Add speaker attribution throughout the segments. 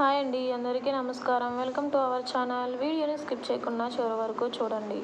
Speaker 1: Hi అండి అందరికీ నమస్కారం. Welcome to our channel. వీడియోని స్కిప్ చేయకుండా చివరి వరకు చూడండి.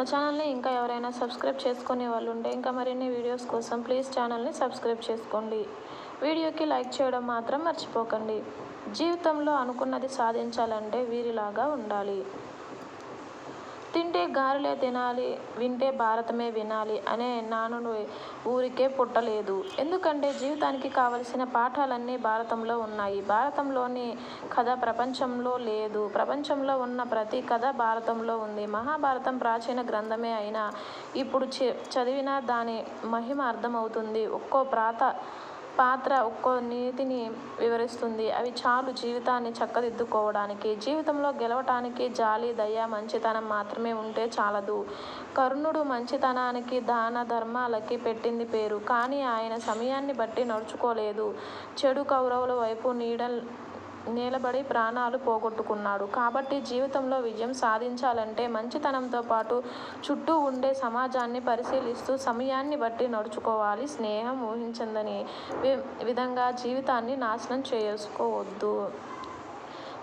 Speaker 1: ఆ ఛానల్ని ఇంకా ఎవరైనా సబ్స్క్రైబ్ చేసుకునే వాళ్ళు ఉంటే ఇంకా మరిన్ని వీడియోస్ కోసం ప్లీజ్ ఛానల్ని సబ్స్క్రైబ్ చేసుకోండి. వీడియోకి లైక్ చేయడం మాత్రం మర్చిపోకండి. జీవితంలో అనుకున్నది సాధించాలంటే వీరిలాగా ఉండాలి. తింటే గారెలే తినాలి వింటే భారతమే వినాలి అనే నానుడు ఊరికే పుట్టలేదు. ఎందుకంటే జీవితానికి కావలసిన పాఠాలన్నీ భారతంలో ఉన్నాయి. భారతంలోని కథ ప్రపంచంలో లేదు. ప్రపంచంలో ఉన్న ప్రతి కథ భారతంలో ఉంది. మహాభారతం ప్రాచీన గ్రంథమే అయినా ఇప్పుడు చ చదివిన దాని మహిమ అర్థమవుతుంది. ఒక్కో ప్రాత పాత్ర ఒక్కో నీతిని వివరిస్తుంది. అవి చాలు జీవితాన్ని చక్కదిద్దుకోవడానికి జీవితంలో గెలవటానికి జాలి దయ మంచితనం మాత్రమే ఉంటే చాలదు. కర్ణుడు మంచితనానికి దాన ధర్మాలకి పెట్టింది పేరు. కానీ ఆయన సమయాన్ని బట్టి నడుచుకోలేదు. చెడు కౌరవుల వైపు నీడల్ నిలబడి ప్రాణాలు పోగొట్టుకున్నాడు. కాబట్టి జీవితంలో విజయం సాధించాలంటే మంచితనంతో పాటు చుట్టూ ఉండే సమాజాన్ని పరిశీలిస్తూ సమయాన్ని బట్టి నడుచుకోవాలి. స్నేహం ఊహించిందని విధంగా జీవితాన్ని నాశనం చేసుకోవద్దు.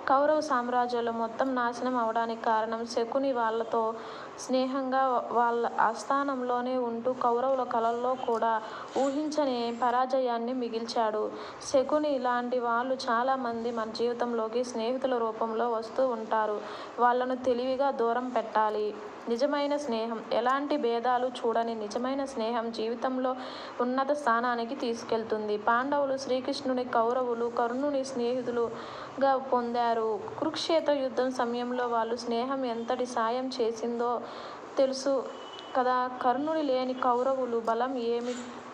Speaker 1: కౌరవ సామ్రాజ్యంలో మొత్తం నాశనం అవడానికి కారణం శకుని వాళ్ళతో స్నేహంగా వాళ్ళ ఆస్థానంలోనే ఉంటూ కౌరవుల కళల్లో కూడా ఊహించని పరాజయాన్ని మిగిల్చాడు. శకుని ఇలాంటి వాళ్ళు చాలామంది మన జీవితంలోకి స్నేహితుల రూపంలో వస్తూ ఉంటారు. వాళ్ళను తెలివిగా దూరం పెట్టాలి. నిజమైన స్నేహం ఎలాంటి భేదాలు చూడని నిజమైన స్నేహం జీవితంలో ఉన్నత స్థానానికి తీసుకెళ్తుంది. పాండవులు శ్రీకృష్ణుని కౌరవులు కర్ణుని స్నేహితులుగా పొందారు. కురుక్షేత్ర యుద్ధం సమయంలో వాళ్ళు స్నేహం ఎంతటి సాయం చేసిందో తెలుసు కదా కర్ణుడి లేని కౌరవులు బలం ఏమి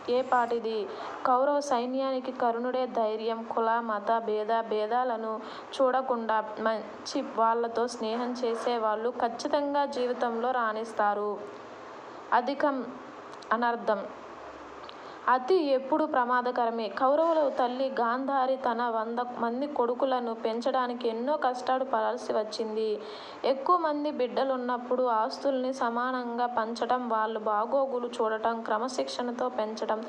Speaker 1: ఏ పాటిది? కౌరవ సైన్యానికి కరుణుడే ధైర్యం కుల మత భేద భేదాలను చూడకుండా మంచి వాళ్ళతో స్నేహం చేసే వాళ్ళు ఖచ్చితంగా జీవితంలో రాణిస్తారు. అధికం అనర్థం. అతి ఎప్పుడు ప్రమాదకరమే. కౌరవుల తల్లి గాంధారి తన వంద మంది కొడుకులను పెంచడానికి ఎన్నో కష్టాలు పడాల్సి వచ్చింది. ఎక్కువ మంది బిడ్డలున్నప్పుడు ఆస్తుల్ని సమానంగా పంచడం వాళ్ళు బాగోగులు చూడటం క్రమశిక్షణతో పెంచడం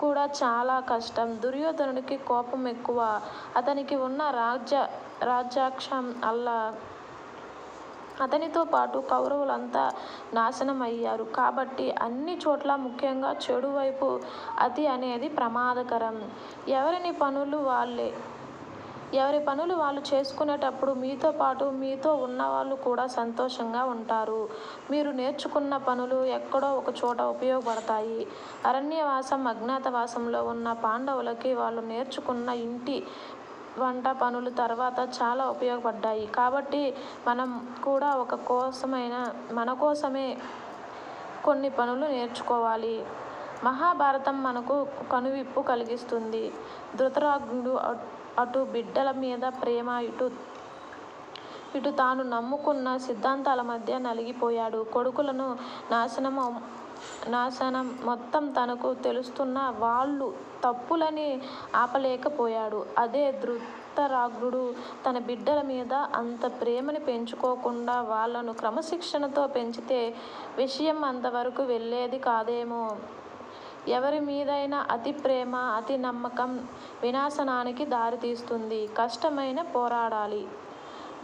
Speaker 1: కూడా చాలా కష్టం. దుర్యోధనుడికి కోపం ఎక్కువ. అతనికి ఉన్న రాజ్య రాజ్యాక్షం అల్లా అతనితో పాటు కౌరవులంతా నాశనం అయ్యారు కాబట్టి అన్ని చోట్ల ముఖ్యంగా చెడు వైపు అతి అనేది ప్రమాదకరం. ఎవరిని పనులు వాళ్ళే ఎవరి పనులు వాళ్ళు చేసుకునేటప్పుడు మీతో పాటు మీతో ఉన్నవాళ్ళు కూడా సంతోషంగా ఉంటారు. మీరు నేర్చుకున్న పనులు ఎక్కడో ఒక చోట ఉపయోగపడతాయి. అరణ్యవాసం అజ్ఞాతవాసంలో ఉన్న పాండవులకి వాళ్ళు నేర్చుకున్న ఇంటి వంట పనులు తర్వాత చాలా ఉపయోగపడ్డాయి. కాబట్టి మనం కూడా ఒక కోసమైన మన కోసమే కొన్ని పనులు నేర్చుకోవాలి. మహాభారతం మనకు కనువిప్పు కలిగిస్తుంది. ధృతరాగ్నుడు అటు బిడ్డల మీద ప్రేమ ఇటు ఇటు తాను నమ్ముకున్న సిద్ధాంతాల మధ్య నలిగిపోయాడు. కొడుకులను నాశనం నాశనం. మొత్తం తనకు తెలుస్తున్న వాళ్ళు తప్పులని ఆపలేకపోయాడు. అదే ధృతరాగ్రుడు తన బిడ్డల మీద అంత ప్రేమని పెంచుకోకుండా వాళ్ళను క్రమశిక్షణతో పెంచితే విషయం అంతవరకు వెళ్ళేది కాదేమో. ఎవరి మీదైనా అతి ప్రేమ అతి నమ్మకం వినాశనానికి దారితీస్తుంది. కష్టమైన పోరాడాలి.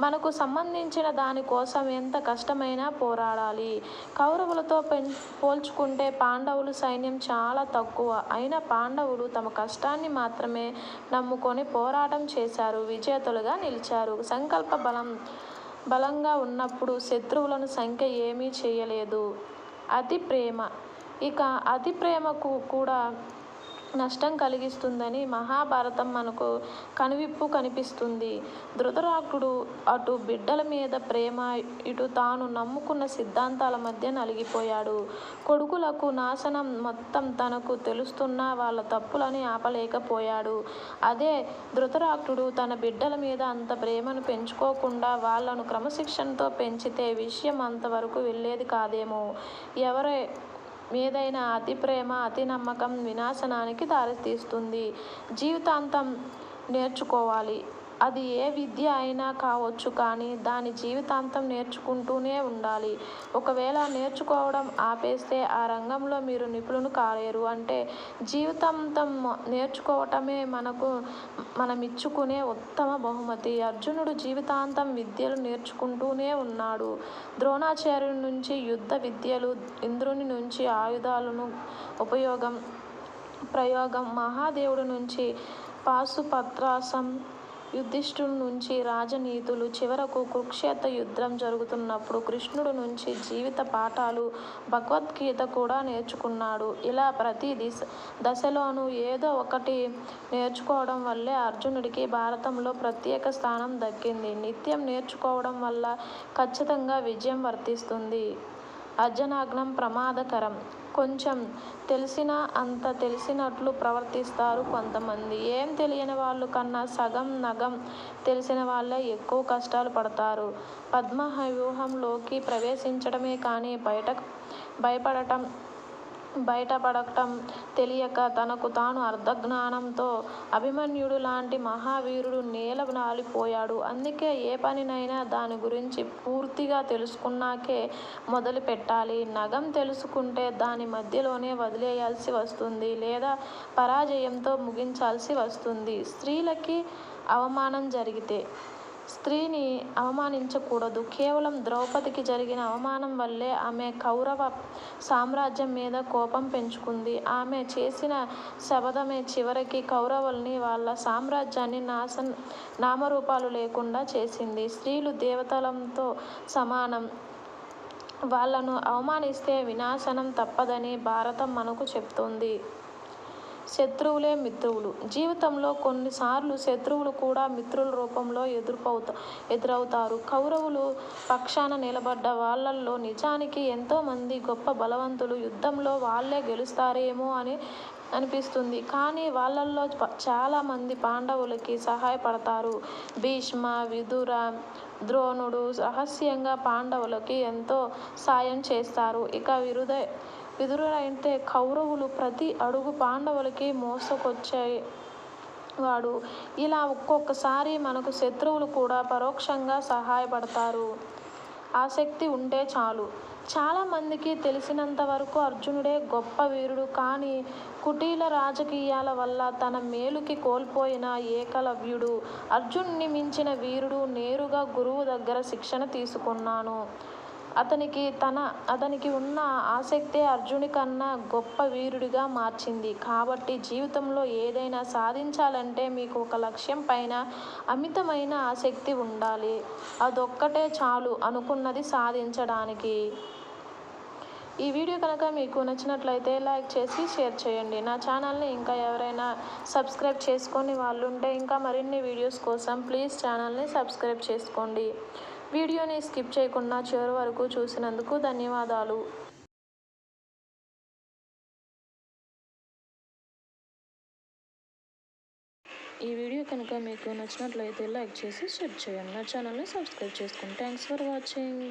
Speaker 1: మనకు సంబంధించిన దానికోసం ఎంత కష్టమైనా పోరాడాలి. కౌరవులతో పెం పోల్చుకుంటే పాండవులు సైన్యం చాలా తక్కువ. అయినా పాండవులు తమ కష్టాన్ని మాత్రమే నమ్ముకొని పోరాటం చేశారు. విజేతలుగా నిలిచారు. సంకల్ప బలం బలంగా ఉన్నప్పుడు శత్రువులను సంఖ్య ఏమీ చేయలేదు. అతి ప్రేమ. ఇక అతి ప్రేమకు కూడా నష్టం కలిగిస్తుందని మహాభారతం మనకు కనువిప్పు కనిపిస్తుంది. ధృతరాష్ట్రుడు అటు బిడ్డల మీద ప్రేమ ఇటు తాను నమ్ముకున్న సిద్ధాంతాల మధ్య నలిగిపోయాడు. కొడుకులకు నాశనం మొత్తం తనకు తెలుస్తున్నా వాళ్ళ తప్పులని ఆపలేకపోయాడు. అదే ధృతరాష్ట్రుడు తన బిడ్డల మీద అంత ప్రేమను పెంచుకోకుండా వాళ్ళను క్రమశిక్షణతో పెంచితే విషయం అంతవరకు వెళ్ళేది కాదేమో. ఎవరే ఏదైనా అతి ప్రేమ అతి నమ్మకం వినాశనానికి దారితీస్తుంది. జీవితాంతం నేర్చుకోవాలి. అది ఏ విద్య అయినా కావచ్చు కానీ దాని జీవితాంతం నేర్చుకుంటూనే ఉండాలి. ఒకవేళ నేర్చుకోవడం ఆపేస్తే ఆ రంగంలో మీరు నిపుణులు కాలేరు. అంటే జీవితాంతం నేర్చుకోవటమే మనకు మనమిచ్చుకునే ఉత్తమ బహుమతి. అర్జునుడు జీవితాంతం విద్యలు నేర్చుకుంటూనే ఉన్నాడు. ద్రోణాచార్యుడి నుంచి యుద్ధ విద్యలు ఇంద్రుని నుంచి ఆయుధాలను ఉపయోగం ప్రయోగం మహాదేవుడి నుంచి పాశుపత్రాసం యుధిష్ఠిరుడి నుంచి రాజనీతులు చివరకు కురుక్షేత్ర యుద్ధం జరుగుతున్నప్పుడు కృష్ణుడు నుంచి జీవిత పాఠాలు భగవద్గీత కూడా నేర్చుకున్నాడు. ఇలా ప్రతి దిశ దశలోనూ ఏదో ఒకటి నేర్చుకోవడం వల్లే అర్జునుడికి భారతంలో ప్రత్యేక స్థానం దక్కింది. నిత్యం నేర్చుకోవడం వల్ల ఖచ్చితంగా విజయం వర్తిస్తుంది. అర్జనాగ్నం ప్రమాదకరం. కొంచెం తెలిసినా అంత తెలిసినట్లు ప్రవర్తిస్తారు కొంతమంది. ఏం తెలియని వాళ్ళు కన్నా సగం నగం తెలిసిన వాళ్ళే ఎక్కువ కష్టాలు పడతారు. పద్మ వ్యూహంలోకి ప్రవేశించడమే కానీ బయట భయపడటం బయటపడటం తెలియక తనకు తాను అర్ధజ్ఞానంతో అభిమన్యుడు లాంటి మహావీరుడు నేల నాలిపోయాడు. అందుకే ఏ పనినైనా దాని గురించి పూర్తిగా తెలుసుకున్నాకే మొదలు పెట్టాలి నగం తెలుసుకుంటే దాని మధ్యలోనే వదిలేయాల్సి వస్తుంది లేదా పరాజయంతో ముగించాల్సి వస్తుంది. స్త్రీలకి అవమానం జరిగితే స్త్రీని అవమానించకూడదు. కేవలం ద్రౌపదికి జరిగిన అవమానం వల్లే ఆమె కౌరవ సామ్రాజ్యం మీద కోపం పెంచుకుంది. ఆమె చేసిన శబదమే చివరికి కౌరవుల్ని వాళ్ళ సామ్రాజ్యాన్ని నాశన నామరూపాలు లేకుండా చేసింది. స్త్రీలు దేవతలంతో సమానం. వాళ్ళను అవమానిస్తే వినాశనం తప్పదని భారతం మనకు చెప్తుంది. శత్రువులే మిత్రువులు. జీవితంలో కొన్నిసార్లు శత్రువులు కూడా మిత్రుల రూపంలో ఎదుర్పవుతా ఎదురవుతారు. కౌరవులు పక్షాన నిలబడ్డ వాళ్ళల్లో నిజానికి ఎంతోమంది గొప్ప బలవంతులు యుద్ధంలో వాళ్ళే గెలుస్తారేమో అని అనిపిస్తుంది. కానీ వాళ్ళల్లో చాలామంది పాండవులకి సహాయపడతారు. భీష్మ విదుర ద్రోణుడు రహస్యంగా పాండవులకి ఎంతో సాయం చేస్తారు. ఇక విరుద విదురుడైతే కౌరవులు ప్రతి అడుగు పాండవులకి మోసకొచ్చాయి. వాడు ఇలా ఒక్కొక్కసారి మనకు శత్రువులు కూడా పరోక్షంగా సహాయపడతారు. ఆసక్తి ఉంటే చాలు. చాలామందికి తెలిసినంత వరకు అర్జునుడే గొప్ప వీరుడు. కానీ కుటీల రాజకీయాల వల్ల తన మేలుకి కోల్పోయిన ఏకలవ్యుడు అర్జున్ని మించిన వీరుడు నేరుగా గురువు దగ్గర శిక్షణ తీసుకున్నాను. అతనికి తన అతనికి ఉన్న ఆసక్తే అర్జుని కన్నా గొప్ప వీరుడిగా మార్చింది. కాబట్టి జీవితంలో ఏదైనా సాధించాలంటే మీకు ఒక లక్ష్యం పైన అమితమైన ఆసక్తి ఉండాలి. అదొక్కటే చాలు అనుకున్నది సాధించడానికి. ఈ వీడియో కనుక మీకు నచ్చినట్లయితే లైక్ చేసి షేర్ చేయండి. నా ఛానల్ని ఇంకా ఎవరైనా సబ్స్క్రైబ్ చేసుకొని వాళ్ళు ఉంటే ఇంకా మరిన్ని వీడియోస్ కోసం ప్లీజ్ ఛానల్ని సబ్స్క్రైబ్ చేసుకోండి. వీడియోని స్కిప్ చేయకుండా చివరి వరకు చూసినందుకు ధన్యవాదాలు. ఈ వీడియో కనుక మీకు నచ్చినట్లయితే లైక్ చేసి షేర్ చేయండి. నా ఛానల్ని సబ్స్క్రైబ్ చేసుకోండి థ్యాంక్స్ ఫర్ వాచింగ్.